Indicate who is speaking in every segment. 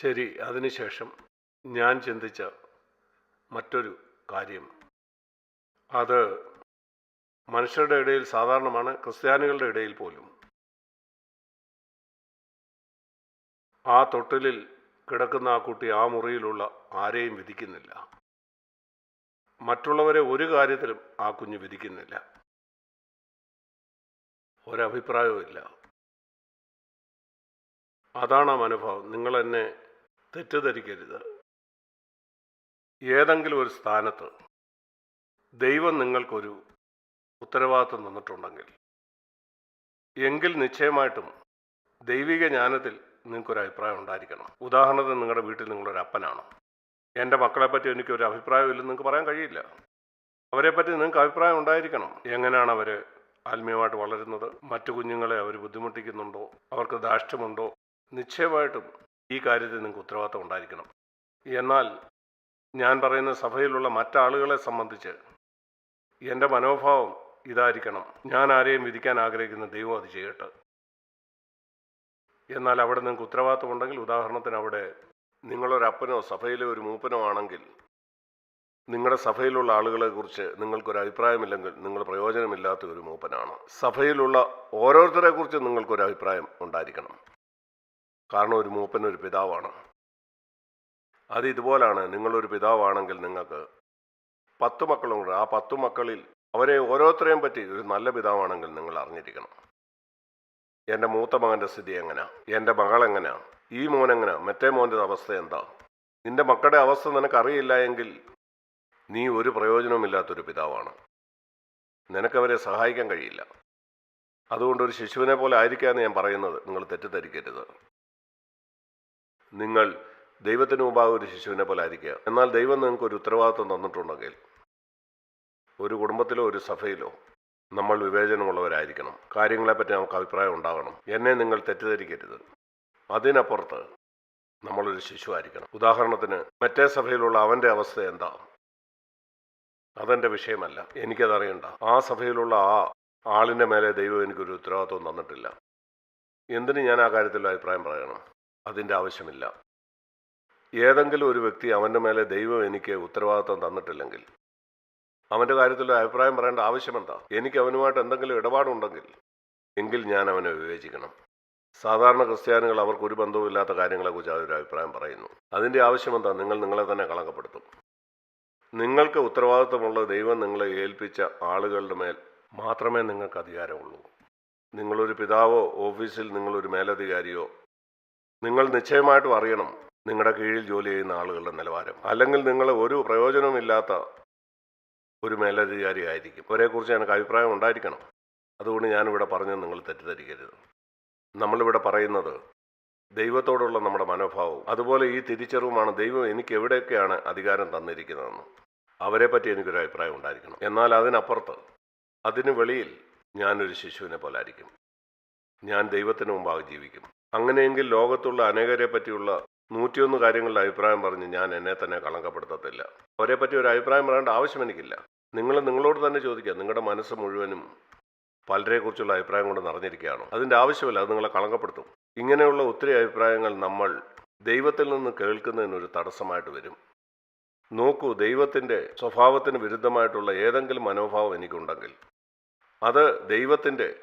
Speaker 1: ശരി അതിനുശേഷം ഞാൻ ചിന്തിച്ച മറ്റൊരു കാര്യം. അത് മനുഷ്യരുടെ ഇടയിൽ സാധാരണമാണ് ക്രിസ്ത്യാനികളുടെ ഇടയിൽ പോലും. ആ തൊട്ടിലിൽ കിടക്കുന്ന ആ കുട്ടി ആ മുറിയിലുള്ള ആരെയും വിധിക്കുന്നില്ല. മറ്റുള്ളവരെ ഒരു കാര്യത്തിലും ആ കുഞ്ഞ് വിധിക്കുന്നില്ല. ഒരഭിപ്രായവും ഇല്ല അതാണ് ആ മനോഭാവം. നിങ്ങൾ എന്നെ തെറ്റിദ്ധരിക്കരുത്. ഏതെങ്കിലും ഒരു സ്ഥാനത്ത് ദൈവം നിങ്ങൾക്കൊരു ഉത്തരവാദിത്വം തന്നിട്ടുണ്ടെങ്കിൽ എങ്കിൽ നിശ്ചയമായിട്ടും ദൈവിക ജ്ഞാനത്തിൽ നിങ്ങൾക്കൊരു അഭിപ്രായം ഉണ്ടായിരിക്കണം. ഉദാഹരണത്തിന് നിങ്ങളുടെ വീട്ടിൽ നിങ്ങളൊരു അപ്പനാണ്. എന്റെ മക്കളെപ്പറ്റി എനിക്കൊരു അഭിപ്രായമില്ലെന്ന് നിങ്ങൾക്ക് പറയാൻ കഴിയില്ല. അവരെപ്പറ്റി നിങ്ങൾക്ക് അഭിപ്രായം ഉണ്ടായിരിക്കണം. എങ്ങനെയാണ് അവർ ആത്മീയമായിട്ട് വളരുന്നത്? മറ്റു കുഞ്ഞുങ്ങളെ അവർ ബുദ്ധിമുട്ടിക്കുന്നുണ്ടോ? അവർക്ക് ധാഷ്ട്യമുണ്ടോ നിശ്ചയമായിട്ടും ഈ കാര്യത്തിൽ നിങ്ങൾക്ക് ഉത്തരവാദിത്തം ഉണ്ടായിരിക്കണം. എന്നാൽ ഞാൻ പറയുന്ന സഭയിലുള്ള മറ്റാളുകളെ സംബന്ധിച്ച് എന്റെ മനോഭാവം ഇതായിരിക്കണം. ഞാൻ ആരെയും വിധിക്കാൻ ആഗ്രഹിക്കുന്ന ദൈവം അത് ചെയ്യട്ടെ. എന്നാൽ അവിടെ നിങ്ങൾക്ക് ഉത്തരവാദിത്തം ഉണ്ടെങ്കിൽ ഉദാഹരണത്തിന് അവിടെ നിങ്ങളൊരപ്പനോ സഭയിലെ ഒരു മൂപ്പനോ ആണെങ്കിൽ നിങ്ങളുടെ സഭയിലുള്ള ആളുകളെക്കുറിച്ച് നിങ്ങൾക്കൊരു അഭിപ്രായമില്ലെങ്കിൽ നിങ്ങൾ പ്രയോജനമില്ലാത്ത ഒരു മൂപ്പനാണ്. സഭയിലുള്ള ഓരോരുത്തരെ കുറിച്ച് നിങ്ങൾക്കൊരു അഭിപ്രായം ഉണ്ടായിരിക്കണം. കാരണം ഒരു മൂപ്പൻ ഒരു പിതാവാണ്. അത് ഇതുപോലാണ്. നിങ്ങളൊരു പിതാവാണെങ്കിൽ നിങ്ങൾക്ക് പത്ത് മക്കളുണ്ട് ആ പത്ത് മക്കളിൽ അവരെ ഓരോരുത്തരെയും പറ്റി ഒരു നല്ല പിതാവാണെങ്കിൽ നിങ്ങൾ അറിഞ്ഞിരിക്കണം. എന്റെ മൂത്ത മകന്റെ സ്ഥിതി എങ്ങനെയാ എന്റെ മകൾ എങ്ങനെയാ ഈ മോൻ എങ്ങനെയാ മറ്റേ മോന്റെ അവസ്ഥ എന്താ? നിന്റെ മക്കളുടെ അവസ്ഥ നിനക്കറിയില്ല എങ്കിൽ നീ ഒരു പ്രയോജനവുമില്ലാത്തൊരു പിതാവാണ്. നിനക്കവരെ സഹായിക്കാൻ കഴിയില്ല. അതുകൊണ്ട് ഒരു ശിശുവിനെ പോലെ ആയിരിക്കാന്ന് ഞാൻ പറയുന്നത്. നിങ്ങൾ തെറ്റിദ്ധരിക്കരുത്. നിങ്ങൾ ദൈവത്തിന് മുമ്പാകെ ഒരു ശിശുവിനെ പോലെ ആയിരിക്കുക. എന്നാൽ ദൈവം നിങ്ങൾക്ക് ഒരു ഉത്തരവാദിത്വം തന്നിട്ടുണ്ടെങ്കിൽ ഒരു കുടുംബത്തിലോ ഒരു സഭയിലോ നമ്മൾ വിവേചനമുള്ളവരായിരിക്കണം. കാര്യങ്ങളെപ്പറ്റി നമുക്ക് അഭിപ്രായം ഉണ്ടാകണം. എന്നെ നിങ്ങൾ തെറ്റിദ്ധരിക്കരുത്. അതിനപ്പുറത്ത് നമ്മളൊരു ശിശു ആയിരിക്കണം. ഉദാഹരണത്തിന് മറ്റേ സഭയിലുള്ള അവന്റെ അവസ്ഥ എന്താ? അതെന്റെ വിഷയമല്ല. എനിക്കതറിയണ്ട. ആ സഭയിലുള്ള ആ ആളിന്റെ മേലെ ദൈവം എനിക്കൊരു ഉത്തരവാദിത്വം തന്നിട്ടില്ല. എന്തിന് ഞാൻ ആ കാര്യത്തിൽ അഭിപ്രായം പറയണം? അതിന്റെ ആവശ്യമില്ല. ഏതെങ്കിലും ഒരു വ്യക്തി അവന്റെ മേലെ ദൈവം എനിക്ക് ഉത്തരവാദിത്വം തന്നിട്ടില്ലെങ്കിൽ അവന്റെ കാര്യത്തിൽ അഭിപ്രായം പറയേണ്ട ആവശ്യമെന്താ? എനിക്ക് അവനുമായിട്ട് എന്തെങ്കിലും ഇടപാടുണ്ടെങ്കിൽ എങ്കിൽ ഞാൻ അവനെ വിവേചിക്കണം. സാധാരണ ക്രിസ്ത്യാനികൾ അവർക്ക് ഒരു ബന്ധവുമില്ലാത്ത കാര്യങ്ങളെക്കുറിച്ച് അവരൊരു അഭിപ്രായം പറയുന്നു. അതിന്റെ ആവശ്യമെന്താ? നിങ്ങൾ നിങ്ങളെ തന്നെ കളങ്കപ്പെടുത്തും. നിങ്ങൾക്ക് ഉത്തരവാദിത്വമുള്ള ദൈവം നിങ്ങളെ ഏൽപ്പിച്ച ആളുകളുടെ മേൽ മാത്രമേ നിങ്ങൾക്ക് അധികാരമുള്ളൂ. നിങ്ങളൊരു പിതാവോ ഓഫീസിൽ നിങ്ങളൊരു മേലധികാരിയോ നിങ്ങൾ നിശ്ചയമായിട്ടും അറിയണം നിങ്ങളുടെ കീഴിൽ ജോലി ചെയ്യുന്ന ആളുകളുടെ നിലവാരം. അല്ലെങ്കിൽ നിങ്ങൾ ഒരു പ്രയോജനവുമില്ലാത്ത ഒരു മേലധികാരി ആയിരിക്കും. അവരെക്കുറിച്ച് എനിക്ക് അഭിപ്രായം ഉണ്ടായിരിക്കണം. അതുകൊണ്ട് ഞാനിവിടെ പറഞ്ഞത് നിങ്ങൾ തെറ്റിദ്ധരിക്കരുത്. നമ്മളിവിടെ പറയുന്നത് ദൈവത്തോടുള്ള നമ്മുടെ മനോഭാവവും അതുപോലെ ഈ തിരിച്ചറിവുമാണ് ദൈവം എനിക്ക് എവിടെയൊക്കെയാണ് അധികാരം തന്നിരിക്കുന്നതെന്ന് അവരെ പറ്റി എനിക്കൊരു അഭിപ്രായം ഉണ്ടായിരിക്കണം. എന്നാൽ അതിനപ്പുറത്ത് അതിന് വെളിയിൽ ഞാനൊരു ശിശുവിനെ പോലെ ആയിരിക്കും. ഞാൻ ദൈവത്തിന് മുമ്പാകെ ജീവിക്കും. അങ്ങനെയെങ്കിൽ ലോകത്തുള്ള അനേകരെ പറ്റിയുള്ള നൂറ്റിയൊന്ന് കാര്യങ്ങളുടെ അഭിപ്രായം പറഞ്ഞ് ഞാൻ എന്നെ തന്നെ കളങ്കപ്പെടുത്തത്തില്ല. അവരെ പറ്റി ഒരു അഭിപ്രായം പറയേണ്ട ആവശ്യം എനിക്കില്ല. നിങ്ങൾ നിങ്ങളോട് തന്നെ ചോദിക്കുക. നിങ്ങളുടെ മനസ്സ് മുഴുവനും പലരെക്കുറിച്ചുള്ള അഭിപ്രായം കൊണ്ട് നിറഞ്ഞിരിക്കുകയാണോ. അതിന്റെ ആവശ്യമില്ല അത് നിങ്ങളെ കളങ്കപ്പെടുത്തും. ഇങ്ങനെയുള്ള ഒത്തിരി അഭിപ്രായങ്ങൾ നമ്മൾ ദൈവത്തിൽ നിന്ന് കേൾക്കുന്നതിനൊരു തടസ്സമായിട്ട് വരും. നോക്കൂ ദൈവത്തിന്റെ സ്വഭാവത്തിന് വിരുദ്ധമായിട്ടുള്ള ഏതെങ്കിലും മനോഭാവം എനിക്കുണ്ടെങ്കിൽ അത് ദൈവത്തിന്റെ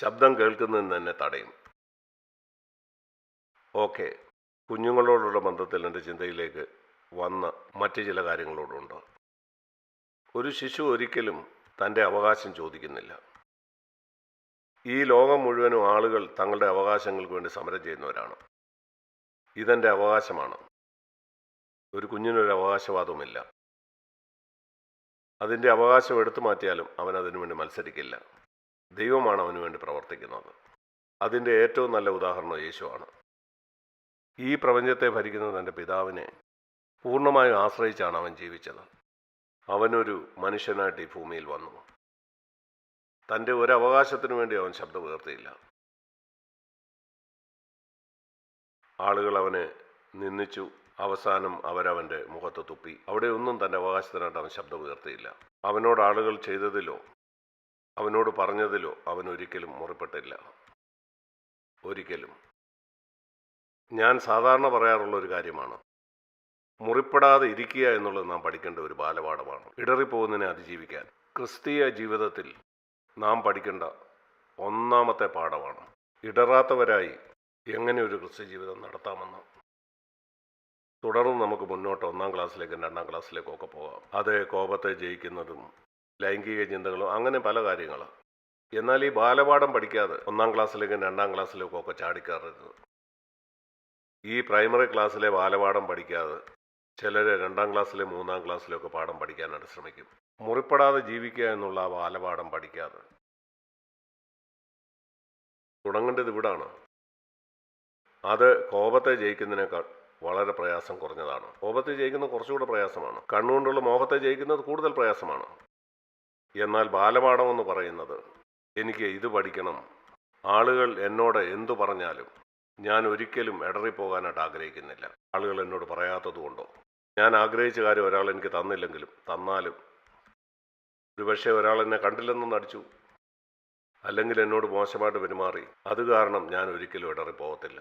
Speaker 1: ശബ്ദം കേൾക്കുന്നതിന് തന്നെ തടയും. ഓക്കെ. കുഞ്ഞുങ്ങളോടുള്ള ബന്ധത്തിൽ എന്റെ ചിന്തയിലേക്ക് വന്ന മറ്റു ചില കാര്യങ്ങളോടുണ്ട് ഒരു ശിശു ഒരിക്കലും തന്റെ അവകാശം ചോദിക്കുന്നില്ല. ഈ ലോകം മുഴുവനും ആളുകൾ തങ്ങളുടെ അവകാശങ്ങൾക്ക് വേണ്ടി സമരം ചെയ്യുന്നവരാണ്. ഇതെന്റെ അവകാശമാണ്. ഒരു കുഞ്ഞിനൊരു അവകാശവാദവുമില്ല. അതിന്റെ അവകാശം എടുത്തു മാറ്റിയാലും അവൻ അതിനു വേണ്ടി മത്സരിക്കില്ല. ദൈവമാണ് അവന് വേണ്ടി പ്രവർത്തിക്കുന്നത്. അതിന്റെ ഏറ്റവും നല്ല ഉദാഹരണം യേശുവാണ്. ഈ പ്രപഞ്ചത്തെ ഭരിക്കുന്ന തന്റെ പിതാവിനെ പൂർണമായും ആശ്രയിച്ചാണ് അവൻ ജീവിച്ചത്. അവനൊരു മനുഷ്യനായിട്ട് ഈ ഭൂമിയിൽ വന്നു. തന്റെ ഒരു അവകാശത്തിനു വേണ്ടി അവൻ ശബ്ദം ഉയർത്തിയില്ല. ആളുകൾ അവനെ നിന്ദിച്ചു. അവസാനം അവരവന്റെ മുഖത്ത് തുപ്പി. അവിടെ ഒന്നും തന്റെ അവകാശത്തിനായിട്ട് അവൻ ശബ്ദം ഉയർത്തിയില്ല. അവനോട് ആളുകൾ ചെയ്തതിലോ അവനോട് പറഞ്ഞതിലോ അവൻ ഒരിക്കലും മുറിപ്പെട്ടില്ല. ഒരിക്കലും. ഞാൻ സാധാരണ പറയാറുള്ള ഒരു കാര്യമാണ്. മുറിപ്പെടാതെ ഇരിക്കുക എന്നുള്ളത് നാം പഠിക്കേണ്ട ഒരു ബാലപാഠമാണ്. ഇടറിപ്പോകുന്നതിനെ അതിജീവിക്കാൻ ക്രിസ്തീയ ജീവിതത്തിൽ നാം പഠിക്കേണ്ട ഒന്നാമത്തെ പാഠമാണ്. ഇടറാത്തവരായി എങ്ങനെ ഒരു ക്രിസ്ത്യ ജീവിതം നടത്താമെന്ന്. തുടർന്ന് നമുക്ക് മുന്നോട്ട് ഒന്നാം ക്ലാസ്സിലേക്കും രണ്ടാം ക്ലാസ്സിലേക്കും ഒക്കെ പോകാം. അത് കോപത്തെ ജയിക്കുന്നതും ലൈംഗിക ചിന്തകളും അങ്ങനെ പല കാര്യങ്ങൾ എന്നാൽ ഈ ബാലപാഠം പഠിക്കാതെ ഒന്നാം ക്ലാസ്സിലേക്കും രണ്ടാം ക്ലാസ്സിലേക്കും ഒക്കെ ചാടിക്കയറരുത്. ഈ പ്രൈമറി ക്ലാസ്സിലെ ബാലപാഠം പഠിക്കാതെ ചിലർ രണ്ടാം ക്ലാസ്സിലെ മൂന്നാം ക്ലാസ്സിലൊക്കെ പാഠം പഠിക്കാനായിട്ട് ശ്രമിക്കും മുറിപ്പെടാതെ ജീവിക്കുക എന്നുള്ള ആ ബാലപാഠം പഠിക്കാതെ. തുടങ്ങേണ്ടത് ഇവിടാണ്. അത് കോപത്തെ ജയിക്കുന്നതിനേക്കാൾ വളരെ പ്രയാസം കുറഞ്ഞതാണ്. കോപത്തെ ജയിക്കുന്നത് കുറച്ചുകൂടെ പ്രയാസമാണ്. കണ്ണുകൊണ്ടുള്ള മോഹത്തെ ജയിക്കുന്നത് കൂടുതൽ പ്രയാസമാണ്. എന്നാൽ ബാലപാഠം എന്ന് പറയുന്നത് എനിക്ക് ഇത് പഠിക്കണം. ആളുകൾ എന്നോട് എന്തു പറഞ്ഞാലും ഞാൻ ഒരിക്കലും ഇടറിപ്പോകാനായിട്ട് ആഗ്രഹിക്കുന്നില്ല. ആളുകൾ എന്നോട് പറയാത്തതുകൊണ്ടോ ഞാൻ ആഗ്രഹിച്ച കാര്യം ഒരാൾ എനിക്ക് തന്നില്ലെങ്കിലും തന്നാലും ഒരുപക്ഷെ ഒരാൾ എന്നെ കണ്ടില്ലെന്ന് നടിച്ചു. അല്ലെങ്കിൽ എന്നോട് മോശമായിട്ട് പെരുമാറി. അത് കാരണം ഞാൻ ഒരിക്കലും ഇടറിപ്പോകത്തില്ല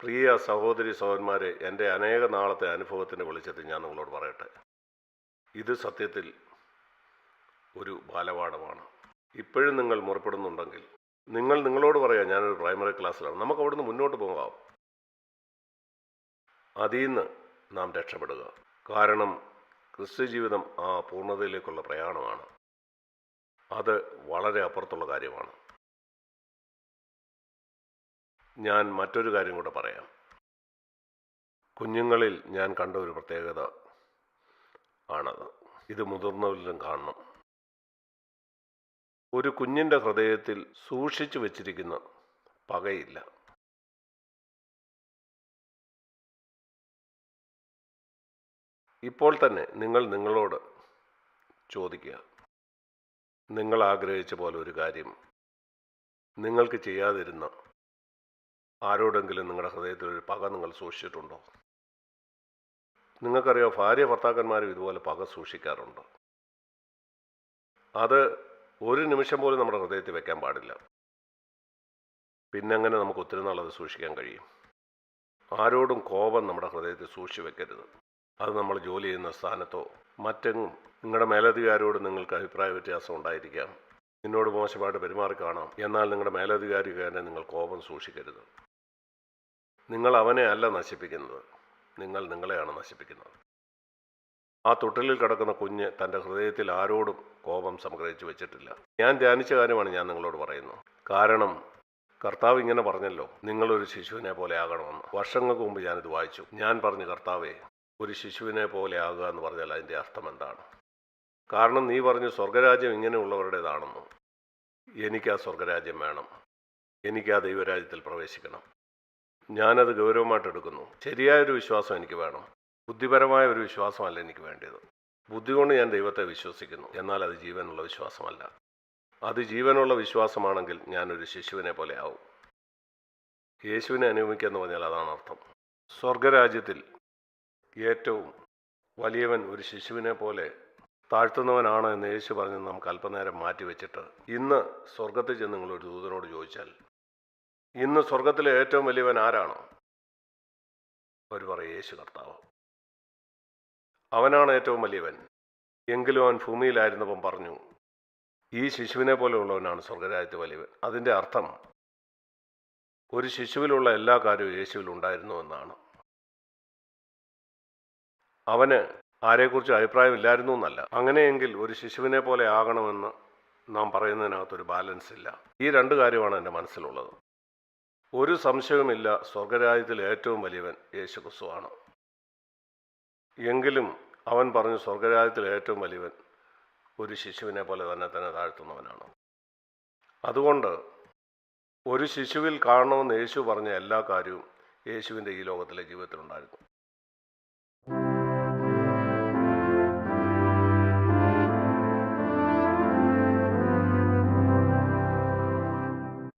Speaker 1: പ്രിയ സഹോദരി സഹോദന്മാരെ എന്റെ അനേക നാളത്തെ അനുഭവത്തിന്റെ വെളിച്ചത്തിൽ ഞാൻ നിങ്ങളോട് പറയട്ടെ. ഇത് സത്യത്തിൽ ഒരു ബാലപാഠമാണ്. ഇപ്പോഴും നിങ്ങൾ മുറപ്പെടുന്നുണ്ടെങ്കിൽ നിങ്ങൾ നിങ്ങളോട് പറയാം ഞാനൊരു പ്രൈമറി ക്ലാസ്സിലാണ് നമുക്ക് അവിടുന്ന് മുന്നോട്ട് പോകാം. അതിൽ നിന്ന് നാം രക്ഷപ്പെടുക. കാരണം ക്രിസ്ത്യ ജീവിതം ആ പൂർണതയിലേക്കുള്ള പ്രയാണമാണ്. അത് വളരെ അപ്പുറത്തുള്ള കാര്യമാണ്. ഞാൻ മറ്റൊരു കാര്യം കൂടെ പറയാം. കുഞ്ഞുങ്ങളിൽ ഞാൻ കണ്ട ഒരു പ്രത്യേകത ആണത് ഇത് മുതിർന്നവരിലും കാണണം. ഒരു കുഞ്ഞിന്റെ ഹൃദയത്തിൽ സൂക്ഷിച്ചു വച്ചിരിക്കുന്ന പകയില്ല. ഇപ്പോൾ തന്നെ നിങ്ങൾ നിങ്ങളോട് ചോദിക്കുക. നിങ്ങൾ ആഗ്രഹിച്ച പോലെ ഒരു കാര്യം നിങ്ങൾക്ക് ചെയ്യാതിരുന്ന ആരോടെങ്കിലും നിങ്ങളുടെ ഹൃദയത്തിൽ ഒരു പക നിങ്ങൾ സൂക്ഷിച്ചിട്ടുണ്ടോ? നിങ്ങൾക്കറിയാം ഭാര്യ ഭർത്താക്കന്മാരും ഇതുപോലെ പക സൂക്ഷിക്കാറുണ്ട്? അത് ഒരു നിമിഷം പോലും നമ്മുടെ ഹൃദയത്തിൽ വെക്കാൻ പാടില്ല. പിന്നെങ്ങനെ നമുക്ക് ഒത്തിരി നാളത് സൂക്ഷിക്കാൻ കഴിയും? ആരോടും കോപം നമ്മുടെ ഹൃദയത്തിൽ സൂക്ഷിച്ചു വെക്കരുത്. അത് നമ്മൾ ജോലി ചെയ്യുന്ന സ്ഥാനത്തോ മറ്റെങ്ങും നിങ്ങളുടെ മേലധികാരിയോട് നിങ്ങൾക്ക് അഭിപ്രായ വ്യത്യാസം ഉണ്ടായിരിക്കാം. നിന്നോട് മോശമായിട്ട് പെരുമാറി കാണാം. എന്നാൽ നിങ്ങളുടെ മേലധികാരി തന്നെ നിങ്ങൾ കോപം സൂക്ഷിക്കരുത്. നിങ്ങൾ അവനെ അല്ല നശിപ്പിക്കുന്നത്. നിങ്ങൾ നിങ്ങളെയാണ് നശിപ്പിക്കുന്നത്. ആ തൊട്ടിലിൽ കിടക്കുന്ന കുഞ്ഞ് തന്റെ ഹൃദയത്തിൽ ആരോടും കോപം സംഗ്രഹിച്ചു വെച്ചിട്ടില്ല. ഞാൻ ധ്യാനിച്ച കാര്യമാണ് ഞാൻ നിങ്ങളോട് പറയുന്നത്. കാരണം കർത്താവ് ഇങ്ങനെ പറഞ്ഞല്ലോ നിങ്ങളൊരു ശിശുവിനെ പോലെ ആകണമെന്ന്. വർഷങ്ങൾക്ക് മുമ്പ് ഞാനിത് വായിച്ചു. ഞാൻ പറഞ്ഞു കർത്താവേ ഒരു ശിശുവിനെ പോലെ ആകുക എന്ന് പറഞ്ഞാൽ അതിന്റെ അർത്ഥം എന്താണ്? കാരണം നീ പറഞ്ഞു സ്വർഗരാജ്യം ഇങ്ങനെയുള്ളവരുടേതാണെന്ന് എനിക്ക് ആ സ്വർഗരാജ്യം വേണം. എനിക്ക് ആ ദൈവരാജ്യത്തിൽ പ്രവേശിക്കണം. ഞാനത് ഗൗരവമായിട്ട് എടുക്കുന്നു. ശരിയായൊരു വിശ്വാസം എനിക്ക് വേണം. ബുദ്ധിപരമായ ഒരു വിശ്വാസമല്ല എനിക്ക് വേണ്ടത് ബുദ്ധി കൊണ്ട് ഞാൻ ദൈവത്തെ വിശ്വസിക്കുന്നു. എന്നാൽ അത് ജീവനുള്ള വിശ്വാസമല്ല. അത് ജീവനുള്ള വിശ്വാസമാണെങ്കിൽ ഞാനൊരു ശിശുവിനെ പോലെ ആവും. യേശുവിനെ അനുഗമിക്കുക എന്ന് പറഞ്ഞാൽ അതാണ് അർത്ഥം. സ്വർഗരാജ്യത്തിൽ ഏറ്റവും വലിയവൻ ഒരു ശിശുവിനെ പോലെ താഴ്ത്തുന്നവനാണ് എന്ന് യേശു പറഞ്ഞ് നമുക്ക് അല്പനേരം മാറ്റിവെച്ചിട്ട് ഇന്ന് സ്വർഗത്തിൽ ചെന്ന് നിങ്ങൾ ഒരു ദൂതനോട് ചോദിച്ചാൽ ഇന്ന് സ്വർഗത്തിലെ ഏറ്റവും വലിയവൻ ആരാണോ? അവർ പറയും യേശു കർത്താവ്. അവനാണ് ഏറ്റവും വലിയവൻ. എങ്കിലും അവൻ ഭൂമിയിലായിരുന്നപ്പം പറഞ്ഞു ഈ ശിശുവിനെ പോലെയുള്ളവനാണ് സ്വർഗരാജ്യത്തെ വലിയവൻ. അതിന്റെ അർത്ഥം ഒരു ശിശുവിലുള്ള എല്ലാ കാര്യവും യേശുവിൽ ഉണ്ടായിരുന്നു എന്നാണ്. അവന് ആരെക്കുറിച്ച് അഭിപ്രായമില്ലായിരുന്നു എന്നല്ല. അങ്ങനെയെങ്കിൽ ഒരു ശിശുവിനെ പോലെ ആകണമെന്ന് നാം പറയുന്നതിനകത്തൊരു ബാലൻസ് ഇല്ല. ഈ രണ്ട് കാര്യമാണ് എന്റെ മനസ്സിലുള്ളത്. ഒരു സംശയവുമില്ല സ്വർഗരാജ്യത്തിൽ ഏറ്റവും വലിയവൻ യേശു ക്രിസ്തുവാണ് എങ്കിലും അവൻ പറഞ്ഞു സ്വർഗരാജ്യത്തിൽ ഏറ്റവും വലിയവൻ ഒരു ശിശുവിനെ പോലെ തന്നെ തന്നെ താഴ്ത്തുന്നവനാണ്. അതുകൊണ്ട് ഒരു ശിശുവിൽ കാണണമെന്ന് യേശു പറഞ്ഞ എല്ലാ കാര്യവും യേശുവിന്റെ ഈ ലോകത്തിലെ ജീവിതത്തിലുണ്ടായിരുന്നു.